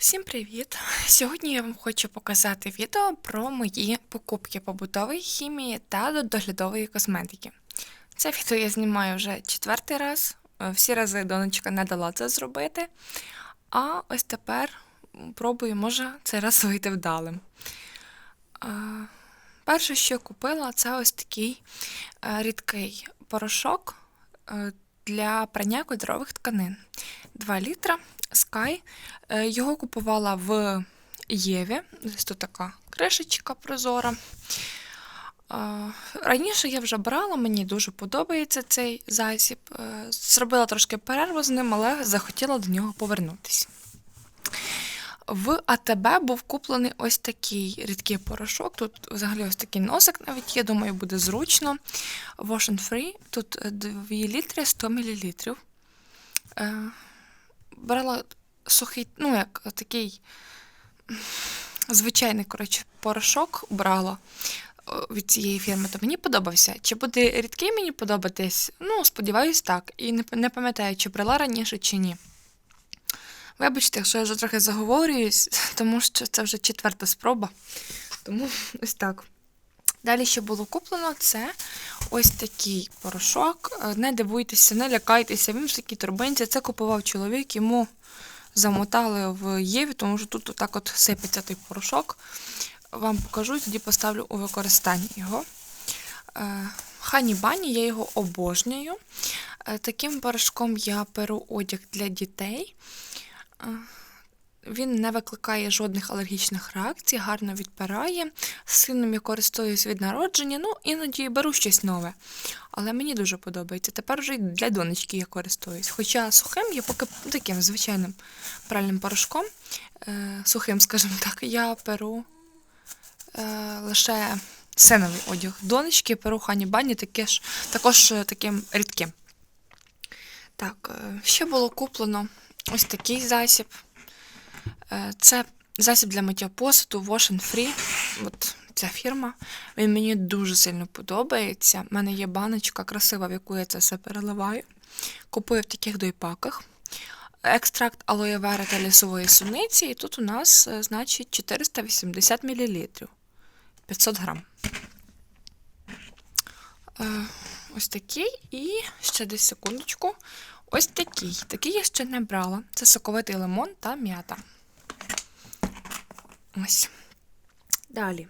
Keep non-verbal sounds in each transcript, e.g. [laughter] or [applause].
Всім привіт! Сьогодні я вам хочу показати відео про мої покупки побутової хімії та доглядової косметики. Це відео я знімаю вже четвертий раз. Е, Всі рази донечка не дала це зробити. А ось тепер пробую, може, цей раз вийти вдалим. Е, Перше, що купила, це ось такий е, рідкий порошок для прання кольорових тканин. 2 літра Sky. Е, Його купувала в Єві. Ось тут така кришечка прозора. Е, Раніше я вже брала, мені дуже подобається цей засіб. Е, Зробила трошки перерву з ним, але захотіла до нього повернутися. В АТБ був куплений ось такий рідкий порошок. Тут взагалі ось такий носик навіть є, думаю, буде зручно. Wash and Free. Тут 2 літри 100 мл. Е, брала сухий, ну як такий звичайний коротше, порошок брала від цієї фірми, то мені подобався. Чи буде рідкий мені подобатись? Ну, сподіваюсь, так. І не пам'ятаю, чи брала раніше, чи ні. Вибачте, що я вже трохи заговорююсь, [laughs] тому що це вже четверта спроба. Тому [laughs] ось так. Далі, що було куплено, це ось такий порошок. Е, Не дивуйтеся, не лякайтеся, він в такій турбинці. Це купував чоловік, йому замотали в Єві, тому що тут отак от сипеться той порошок. Вам покажу і тоді поставлю у використанні його. Хані Бані, я його обожнюю. Е, Таким порошком я перу одяг для дітей. Він не викликає жодних алергічних реакцій, гарно відпирає. Сином я користуюсь від народження, ну іноді беру щось нове. Але мені дуже подобається. Тепер вже й для донечки я користуюсь. Хоча сухим я поки таким звичайним пральним порошком, е, сухим, скажімо так, я перу е, лише синовий одяг. Донечки перу хані бані таке ж, також е, таким рідким. Так, е, ще було куплено ось такий засіб. Е, Це засіб для миття посуду Wash Free. От ця фірма. Він мені дуже сильно подобається. У мене є баночка красива, в яку я це все переливаю. Купую в таких дойпаках. Екстракт алоє вера та лісової суниці. І тут у нас, е, значить, 480 мл. 500 грам. Е, Ось такий. І ще десь секундочку. Ось такий. Такий я ще не брала. Це соковитий лимон та м'ята. Ось. Далі.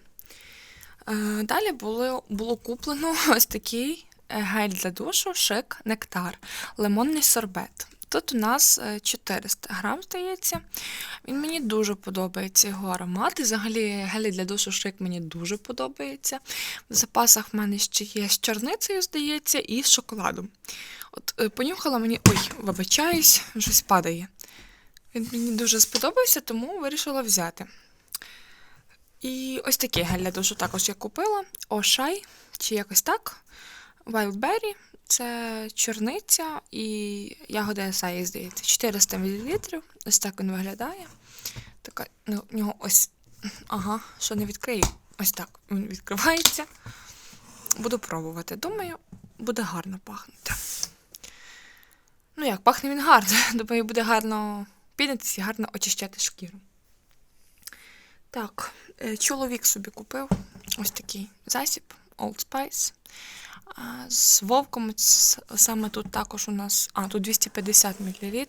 Е, Далі було, було куплено [laughs] ось такий е, гель для душу, шик, нектар, лимонний сорбет. Тут у нас е, 400 грам, здається. Він мені дуже подобається його аромат. І взагалі гелі для душу шик мені дуже подобається. В запасах в мене ще є з чорницею, здається, і з шоколадом. От е, понюхала мені. Ой, вибачаюсь, щось падає. Він мені дуже сподобався, тому вирішила взяти. І ось такий гель для душу також я купила. Ошай, чи якось так. Wildberry. Це чорниця і ягода асаї, здається. 400 мл. Ось так він виглядає. Така, ну, в нього ось. Ага, що не відкрию. Ось так він відкривається. Буду пробувати. Думаю, буде гарно пахнути. Ну як, пахне він гарно. [laughs] Думаю, буде гарно пінитися і гарно очищати шкіру. Так, е, чоловік собі купив ось такий засіб Old Spice. А, З вовком саме тут також у нас. А, тут 250 мл.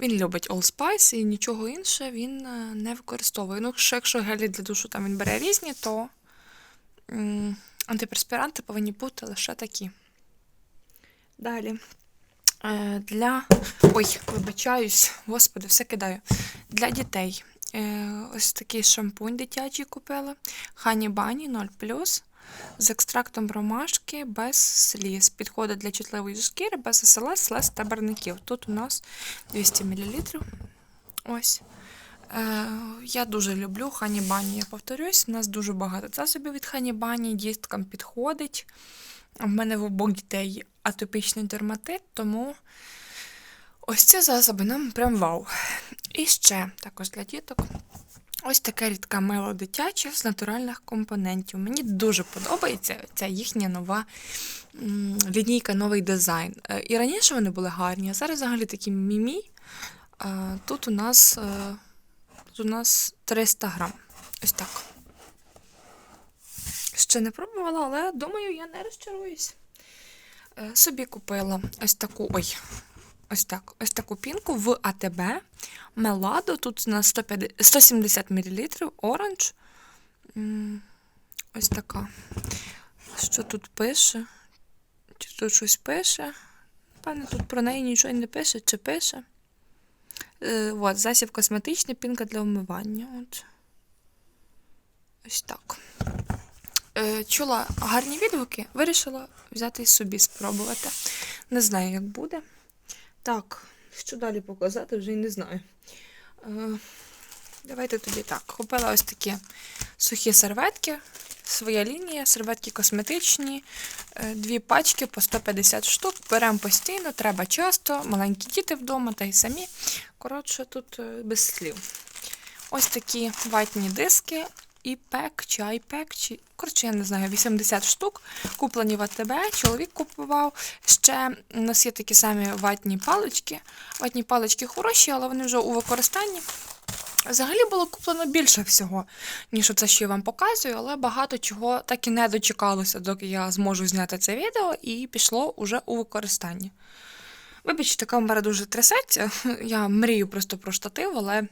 Він любить Old Spice і нічого інше він е, не використовує. Ну, що якщо гелі для душу там він бере різні, то антиперспіранти повинні бути лише такі. Далі. Е, Для. Ой, вибачаюсь, господи, все кидаю. Для дітей. Е, Ось такий шампунь дитячий купила. Хані Бані 0 з екстрактом ромашки без сліз. Підходить для чутливої шкіри, без СЛС, слез та барників. Тут у нас 200 мл. Ось. Е, я дуже люблю хані бані, я повторюсь. У нас дуже багато засобів від хані бані, діткам підходить. В мене в обох дітей атопічний дерматит, тому ось ці засоби нам прям вау. І ще також для діток. Ось таке рідка мило дитяче з натуральних компонентів. Мені дуже подобається ця їхня нова лінійка, новий дизайн. Е, І раніше вони були гарні, а зараз взагалі такі мімі. Е, Тут у нас е, Тут у нас 300 грам. Ось так. Ще не пробувала, але думаю, я не розчаруюсь. Е, Собі купила ось таку. Ой. Ось так. Ось таку пінку в АТБ. Меладо. Тут на 150, 170 мл. Оранж. Ось така. Що тут пише? Чи тут щось пише? Певно, тут про неї нічого не пише, чи пише. Е, от, засіб косметичний, пінка для вмивання. От. Ось так. Е, чула гарні відгуки, вирішила взяти і собі спробувати. Не знаю, як буде. Так, що далі показати, вже й не знаю. Е, давайте тоді так. Купила ось такі сухі серветки. Своя лінія, серветки косметичні, е, дві пачки по 150 штук. Беремо постійно, треба часто, маленькі діти вдома та й самі. Коротше, тут без слів. Ось такі ватні диски, і пек, чи айпек, чи коротше, я не знаю, 80 штук, куплені в АТБ, чоловік купував. Ще у нас є такі самі ватні палички. Ватні палички хороші, але вони вже у використанні. Взагалі було куплено більше всього, ніж це, що я вам показую, але багато чого так і не дочекалося, доки я зможу зняти це відео, і пішло уже у використання. Вибачте, камера дуже трясеться. [laughs] Я мрію просто про штатив, але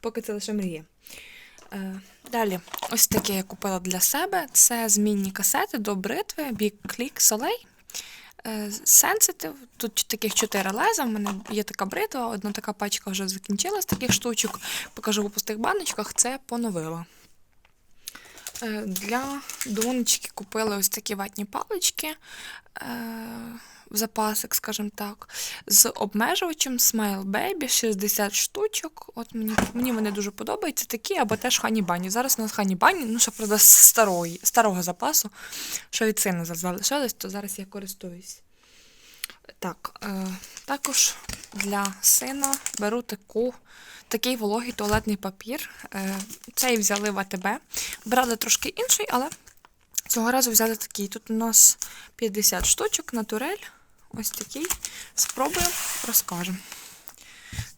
поки це лише мрія. Е, Далі, ось таке я купила для себе. Це змінні касети до бритви Big Click Soleil. Е, Sensitive. Тут таких чотири леза. У мене є така бритва, одна така пачка вже закінчилась таких штучок. Покажу у пустих баночках, це поновила. Е, Для донечки купили ось такі ватні палички в запасик, скажімо так, з обмежувачем Smile Baby 60 штучок. От мені, мені вони дуже подобаються такі, або теж Хані Бані. Зараз у нас Хані Бані, ну ще правда, старої, старого запасу, що від сина залишилось, то зараз я користуюсь. Так, е, також для сина беру таку, такий вологий туалетний папір. Е, цей взяли в АТБ. Брали трошки інший, але цього разу взяли такий. Тут у нас 50 штучок, натурель. Ось такий. Спробуємо, розкажемо.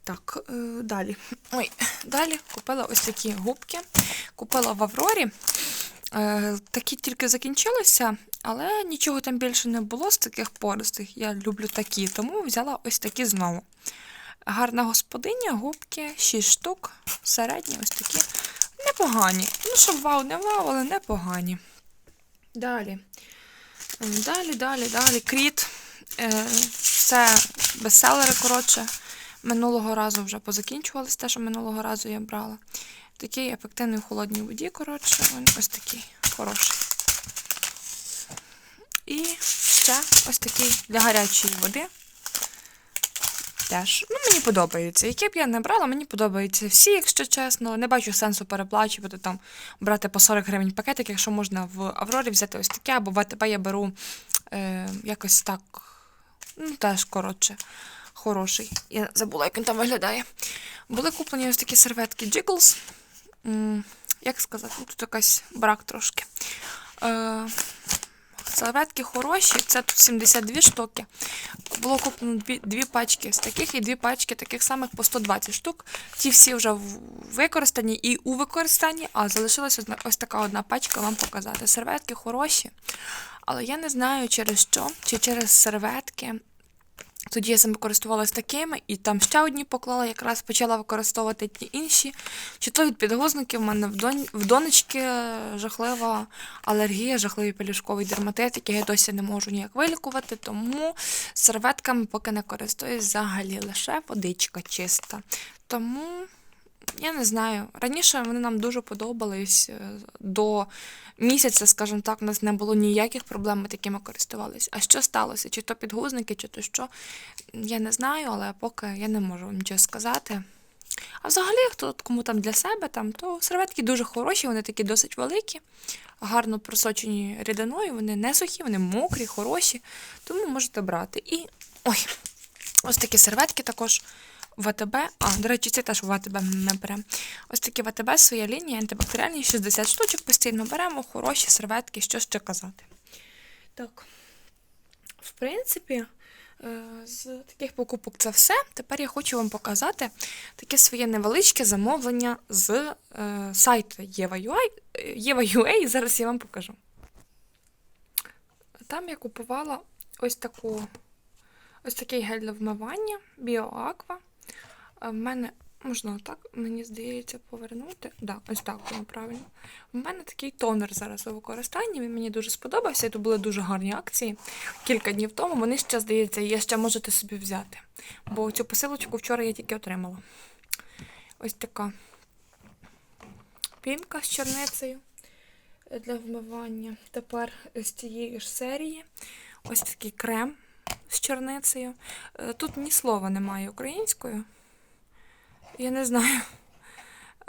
Так, е, далі. Ой, далі купила ось такі губки. Купила в Аврорі. Е, такі тільки закінчилися, але нічого там більше не було з таких пористих. Я люблю такі, тому взяла ось такі знову. Гарна господиня, губки, 6 штук, середні, ось такі. Непогані. Ну, щоб вау, не вау, але непогані. Далі. Е, Далі, далі, далі. Кріт. Е, Це бестселери, коротше. Минулого разу вже позакінчувалось те, що минулого разу я брала. Такий ефективний холодній воді, коротше, він ось такий хороший. І ще ось такий для гарячої води. Теж. Ну, мені подобається. Які б я не брала, мені подобаються всі, якщо чесно. Не бачу сенсу переплачувати, там, брати по 40 гривень пакетик, якщо можна в Аврорі взяти ось таке, або в АТБ я беру е, якось так. Ну, теж, коротше, хороший. Я забула, як він там виглядає. Були куплені ось такі серветки Jiggles. Як сказати, ну, тут якась брак трошки. Е, серветки хороші, це тут 72 штуки. Було куплено дві, дві пачки з таких і дві пачки таких самих по 120 штук. Ті всі вже використані і у використанні, а залишилася ось така одна пачка вам показати. Серветки хороші, але я не знаю через що, чи через серветки. Тоді я саме користувалася такими, і там ще одні поклала, якраз почала використовувати ті інші. Чи то від підгузників в мене в, дон... в донечки жахлива алергія, жахливий пелюшковий дерматит, який я досі не можу ніяк вилікувати, тому серветками поки не користуюсь взагалі лише водичка чиста. Тому. Я не знаю. Раніше вони нам дуже подобались. е, До місяця, скажімо так, у нас не було ніяких проблем, ми такими користувалися. А що сталося? Чи то підгузники, чи то що? Я не знаю, але поки я не можу вам нічого сказати. А взагалі, хто кому там для себе, там, то серветки дуже хороші, вони такі досить великі, гарно просочені рідиною, вони не сухі, вони мокрі, хороші, тому можете брати. І. Ой, ось такі серветки також. В АТБ, а, до речі, це теж в АТБ ми беремо. Ось такі в АТБ своя лінія антибактеріальні, 60 штучок постійно беремо, хороші серветки, що ще казати. Так. В принципі, Е, З таких покупок це все. Тепер я хочу вам показати таке своє невеличке замовлення з е, сайту Єва.ua. Єва.ua, зараз я вам покажу. Там я купувала ось таку, ось такий гель для вмивання BioAqua. В мене, можна так, мені здається, повернути. Да, ось так воно правильно. У мене такий тонер зараз у використанні. Він мені дуже сподобався. Тут були дуже гарні акції кілька днів тому. Вони ще, здається, є ще можете собі взяти. Бо цю посилочку вчора я тільки отримала. Ось така пінка з чорницею для вмивання. Тепер з цієї ж серії ось такий крем з чорницею. Е, Тут ні слова немає українською. Я не знаю.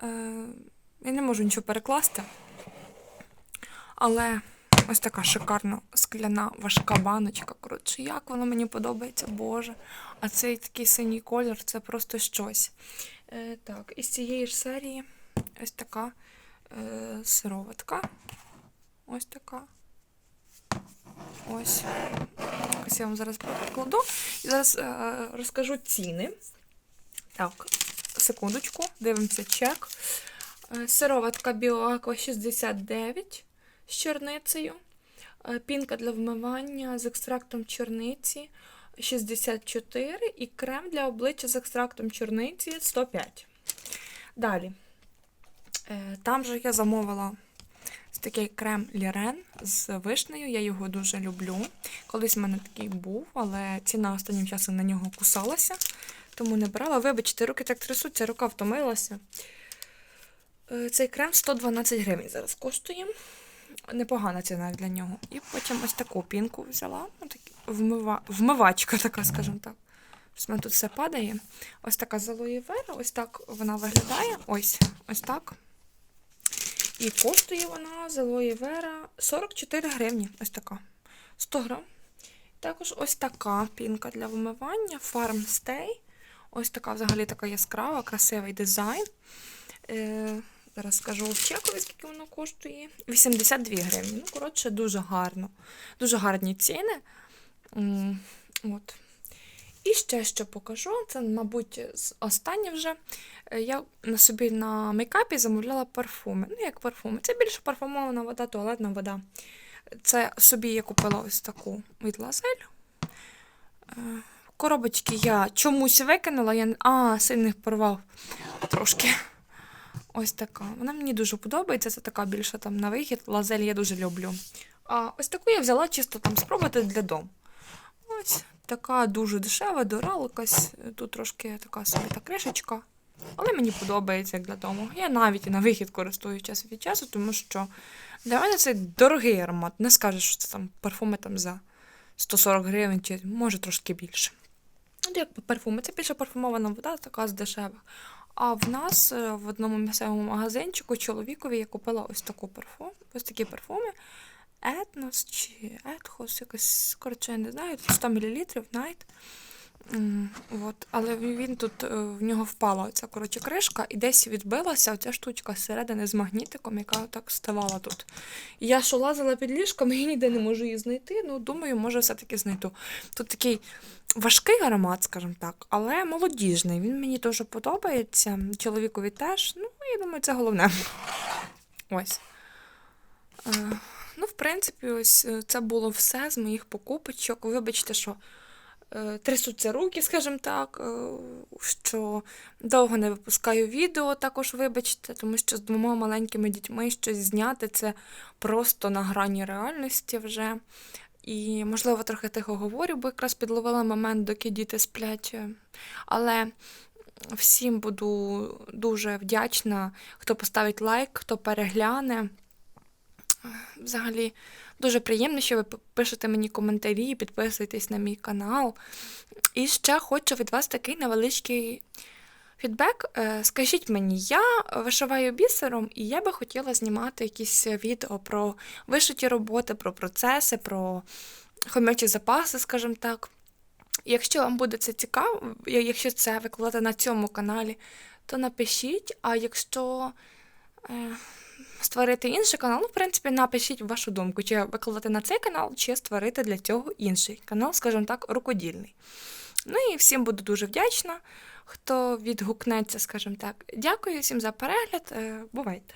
Е, Я не можу нічого перекласти. Але ось така шикарна скляна важка баночка. Коротше, як воно мені подобається, Боже. А цей такий синій колір це просто щось. Е, Так, із цієї ж серії ось така е, сироватка. Ось така. Ось. Ось я вам зараз покладу. І зараз е, розкажу ціни. Так, секундочку, дивимося чек. Е, Сироватка Біоаква 69 з чорницею. Е, Пінка для вмивання з екстрактом чорниці 64 і крем для обличчя з екстрактом чорниці 105. Далі. Е, Там же я замовила такий крем Лірен з вишнею. Я його дуже люблю. Колись в мене такий був, але ціна останнім часом на нього кусалася, тому не брала. Вибачте, руки так трясуться, рука втомилася. Е, Цей крем 112 гривень зараз коштує. Непогана ціна для нього. І потім ось таку пінку взяла. Ну, вмива... Вмивачка така, скажімо так. Ось мене тут все падає. Ось така з алоє вера, ось так вона виглядає. Ось, ось так. І коштує вона з алоє вера 44 гривні. Ось така. 100 грам. Також ось така пінка для вмивання. Farm Stay. Ось така взагалі така яскрава, красивий дизайн. Е, зараз скажу в чекові, скільки воно коштує. 82 гривні. Ну, коротше, дуже гарно. Дуже гарні ціни. От. І ще що покажу, це, мабуть, останнє вже. Е, Я на собі на мейкапі замовляла парфуми. Ну, як парфуми. Це більше парфумована вода, туалетна вода. Це собі я купила ось таку від Лазель. Коробочки я чомусь викинула, я... а, сильних порвав трошки. Ось така. Вона мені дуже подобається. Це така більше там на вихід. Лазель я дуже люблю. А ось таку я взяла чисто там спробувати для дому. Ось така дуже дешева, дора якась. Тут трошки така собі та кришечка. Але мені подобається як для дому. Я навіть і на вихід користую час від часу, тому що для мене це дорогий аромат. Не скажеш, що це там парфуми там за 140 гривень, чи може трошки більше. От як парфуми, це більше парфумована вода, така з дешевих. А в нас е, в одному місцевому магазинчику чоловікові я купила ось таку парфум, ось такі парфуми. Етнос чи Етхос, якось, коротше, я не знаю, 100 мл Night. От. Але він тут, е, в нього впала оця коротше, кришка і десь відбилася оця штучка зсередини з магнітиком, яка так ставала тут. Я що лазила під ліжком, [laughs] і ніде не можу її знайти. Ну, думаю, може, все-таки знайду. Тут такий важкий аромат, скажімо так, але молодіжний. Він мені дуже подобається. Чоловікові теж. Ну, я думаю, це головне. Ось. Е, Ну, в принципі, ось е, це було все з моїх покупочок. Вибачте, що трясуться руки, скажімо так, е, що довго не випускаю відео, також вибачте, тому що з двома маленькими дітьми щось зняти це просто на грані реальності вже. І, можливо, трохи тихо говорю, бо якраз підловила момент, доки діти сплять. Е, Але всім буду дуже вдячна, хто поставить лайк, хто перегляне. Взагалі, дуже приємно, що ви пишете мені коментарі, підписуєтесь на мій канал. І ще хочу від вас такий невеличкий фідбек. Е, Скажіть мені, я вишиваю бісером, і я би хотіла знімати якісь відео про вишиті роботи, про процеси, про хомячі запаси, скажімо так. Якщо вам буде це цікаво, якщо це викладати на цьому каналі, то напишіть. А якщо е, створити інший канал. Ну, в принципі, напишіть вашу думку, чи викладати на цей канал, чи створити для цього інший канал, скажімо так, рукодільний. Ну і всім буду дуже вдячна, хто відгукнеться, скажімо так. Дякую всім за перегляд. е, Бувайте!